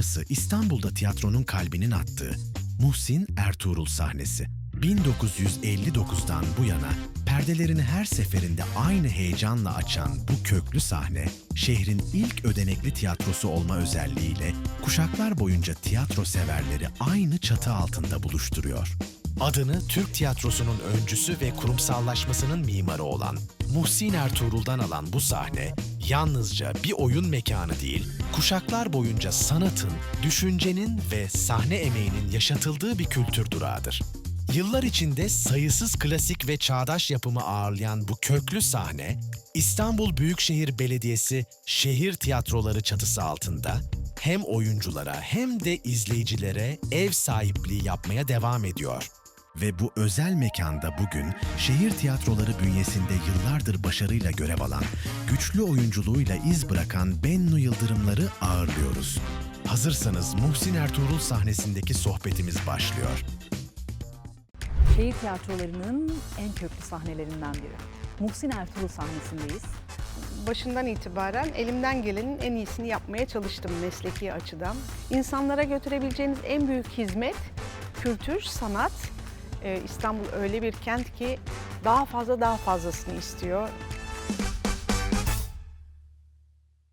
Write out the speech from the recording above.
Burası İstanbul'da tiyatronun kalbinin attığı Muhsin Ertuğrul sahnesi. 1959'dan bu yana perdelerini her seferinde aynı heyecanla açan bu köklü sahne, şehrin ilk ödenekli tiyatrosu olma özelliğiyle kuşaklar boyunca tiyatro severleri aynı çatı altında buluşturuyor. Adını Türk tiyatrosunun öncüsü ve kurumsallaşmasının mimarı olan Muhsin Ertuğrul'dan alan bu sahne, yalnızca bir oyun mekanı değil, kuşaklar boyunca sanatın, düşüncenin ve sahne emeğinin yaşatıldığı bir kültür durağıdır. Yıllar içinde sayısız klasik ve çağdaş yapımı ağırlayan bu köklü sahne, İstanbul Büyükşehir Belediyesi şehir tiyatroları çatısı altında hem oyunculara hem de izleyicilere ev sahipliği yapmaya devam ediyor. Ve bu özel mekanda bugün şehir tiyatroları bünyesinde yıllardır başarıyla görev alan, güçlü oyunculuğuyla iz bırakan Bennu Yıldırımları ağırlıyoruz. Hazırsanız Muhsin Ertuğrul sahnesindeki sohbetimiz başlıyor. Şehir tiyatrolarının en köklü sahnelerinden biri. Muhsin Ertuğrul sahnesindeyiz. başından itibaren elimden gelenin en iyisini yapmaya çalıştım mesleki açıdan. İnsanlara götürebileceğiniz en büyük hizmet kültür, sanat. Ee, İstanbul öyle bir kent ki daha fazla daha fazlasını istiyor.